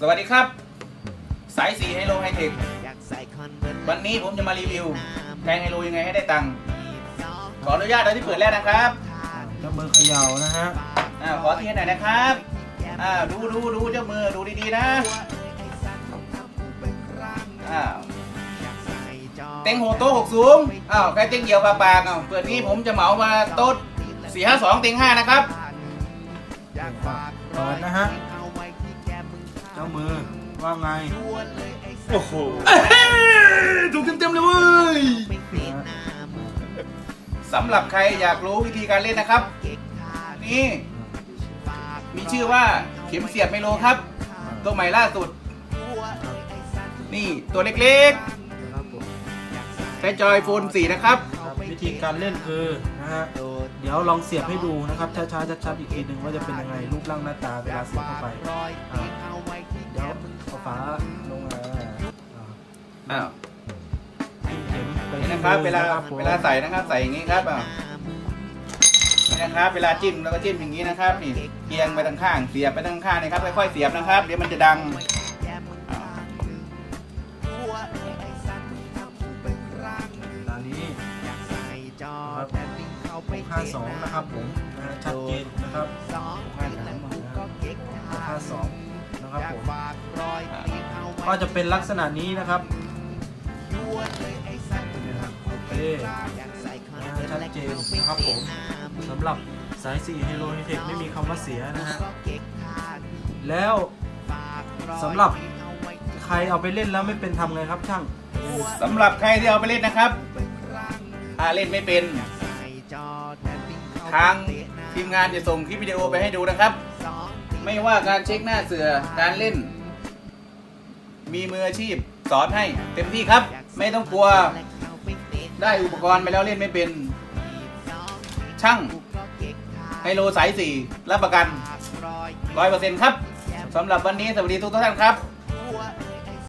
สวัสดีครับ สายสีไฮโลไฮเทควันนี้ผมจะมารีวิวแทงไฮโลยังไงให้ได้ตังค์ขออนุญาตโดยที่เปิดแรกนะครับเจ้ามือเขย่านะฮะอ่าขอที่ให้หน่อยนะครับอ่าดูดูดูเจ้ามือดูดีๆนะอ้าวเต็งโหโต๊ะหกสูงอ้าวใครเต็งเหี่ยวปากปากอ้าวเปิดนี้ผมจะเหมามาโต๊ะสี่ห้าสองเต็งห้านะครับเปิดนะฮะ เจ้ามือว่าไง โอ้โหถูกเต็มๆเลยเว้ยสำหรับใครอยากรู้วิธีการเล่นนะครับ นี่ มีชื่อว่าเข็มเสียบไมโลครับ ตัวใหม่ล่าสุด นี่ตัวเล็กๆใช้จอยโฟน4นะครับครับวิธีการเล่นคือนะฮะเดี๋ยวลองเสียบให้ดูนะครับช้าๆชัดๆอีกทีหนึ่งว่าจะเป็นยังไงรูปร่างหน้าตาเวลาเสียบเข้าไปอ่า เดี๋ยวเอาฝาลงมาอ่าอ้าวจิ้มเข็มไปนี่ที่นะครับมืเวอลาผมเวลาใส่นะครับใส่อย่างนี้ครับอ้าวนี่นะครับ เวลาจิ้มแล้วก็จิ้มอย่างนี้นะครับนี่เอียงไปทางข้างเสียบไปทางข้างนะครับค่อยๆเสียบนะครับ เดี๋ยวมันจะดังอ้าวตอนนี้ห้าสองนะครับผมนะฮะชัดเจนนะครับห้าสามห้าสองนะครับผม ก็จะเป็นลักษณะนี้นะครับโอเคชัดเจนนะครับผมสำหรับสาย4 Hero h i t e c h ไม่มีคำว่าเสียนะฮะแล้วสำหรับใครเอาไปเล่นแล้วไม่เป็นทำไงครับช่างสำหรับใครที่เอาไปเล่นนะครับถ้าเล่นไม่เป็น ทางทีมงานจะส่งคลิปวิดีโอไปให้ดูนะครับ ไม่ว่าการเช็คหน้าเสือการเล่น มีมืออาชีพสอนให้เต็มที่ครับ ไม่ต้องกลัว ได้อุปกรณ์ไปแล้วเล่นไม่เป็น ช่างไฮโลสายสี่รับประกันร้อยเปอร์เซ็นต์ครับสำหรับวันนี้สวัสดีทุกท่านครับ